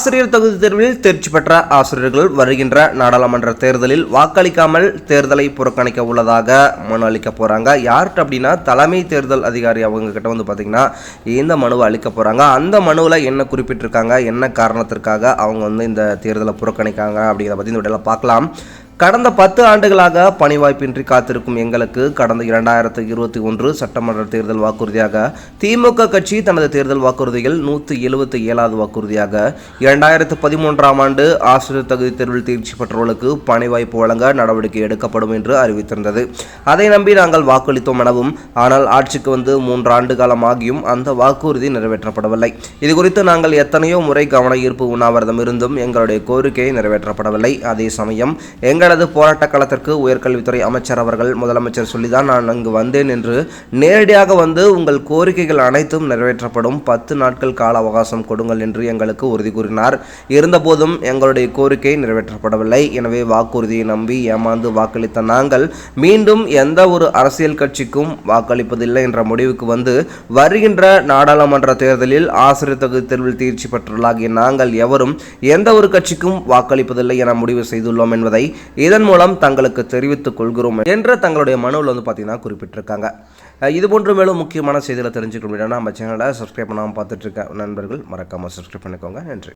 ஆசிரியர் தகுதி தேர்வில் தேர்ச்சி பெற்ற ஆசிரியர்கள் வருகின்ற நாடாளுமன்ற தேர்தலில் வாக்களிக்காமல் தேர்தலை புறக்கணிக்க உள்ளதாக மனு அளிக்க போகிறாங்க யார்கிட்ட அப்படின்னா தலைமை தேர்தல் அதிகாரி அவங்க கிட்ட வந்து பார்த்தீங்கன்னா இந்த மனுவை அளிக்க போகிறாங்க அந்த மனுவில் என்ன குறிப்பிட்டிருக்காங்க என்ன காரணத்திற்காக அவங்க வந்து இந்த தேர்தலை புறக்கணிக்காங்க அப்படிங்கிறத பற்றி இந்த வீடியோல பார்க்கலாம். கடந்த பத்து ஆண்டுகளாக பணி வாய்ப்பின்றி காத்திருக்கும் எங்களுக்கு கடந்த இரண்டாயிரத்து இருபத்தி ஒன்று சட்டமன்ற தேர்தல் வாக்குறுதியாக திமுக கட்சி தனது தேர்தல் வாக்குறுதியில் நூற்றி எழுபத்தி ஏழாவது வாக்குறுதியாக இரண்டாயிரத்து பதிமூன்றாம் ஆண்டு ஆசிரியர் தகுதி தேர்வில் தேர்ச்சி பெற்றவர்களுக்கு பணி வாய்ப்பு வழங்க நடவடிக்கை எடுக்கப்படும் என்று அறிவித்திருந்தது. அதை நம்பி நாங்கள் வாக்களித்தோம் எனவும் ஆனால் ஆட்சிக்கு வந்து மூன்று ஆண்டு காலம் ஆகியும் அந்த வாக்குறுதி நிறைவேற்றப்படவில்லை. இது குறித்து நாங்கள் எத்தனையோ முறை கவன ஈர்ப்பு உண்ணாவிரதம் இருந்தும் எங்களுடைய கோரிக்கை நிறைவேற்றப்படவில்லை. அதே சமயம் எங்கள் எங்களது போராட்ட களத்திற்கு உயர்கல்வித்துறை அமைச்சர் அவர்கள் முதலமைச்சர் சொல்லிதான் நான் அங்கு வந்தேன் என்று நேரடியாக வந்து உங்கள் கோரிக்கைகள் அனைத்தும் நிறைவேற்றப்படும். பத்து நாட்கள் கால அவகாசம் கொடுங்கள் என்று எங்களுக்கு உறுதி கூறினார். இருந்தபோதும் எங்களுடைய கோரிக்கை நிறைவேற்றப்படவில்லை. எனவே வாக்குறுதியை நம்பி ஏமாந்து வாக்களித்த நாங்கள் மீண்டும் எந்த ஒரு அரசியல் கட்சிக்கும் வாக்களிப்பதில்லை என்ற முடிவுக்கு வந்து வருகின்ற நாடாளுமன்ற தேர்தலில் ஆசிரியர் தகுதி தேர்வில் தேர்ச்சி பெற்றவர்களாகிய நாங்கள் எவரும் எந்த ஒரு கட்சிக்கும் வாக்களிப்பதில்லை என முடிவு செய்துள்ளோம் என்பதை இதன் மூலம் தங்களுக்கு தெரிவித்துக் கொள்கிறோம் என்ற தங்களுடைய மனுவில் வந்து பார்த்தீங்கன்னா குறிப்பிட்டிருக்காங்க. இது போன்ற மேலும் முக்கியமான செய்திகளை தெரிஞ்சுக்கணும் அப்படின்னா நம்ம சேனலை சப்ஸ்கிரைப் பண்ணாமல் பார்த்துட்டு இருக்க நண்பர்கள் மறக்காமல் சப்ஸ்கிரைப் பண்ணிக்கோங்க. நன்றி.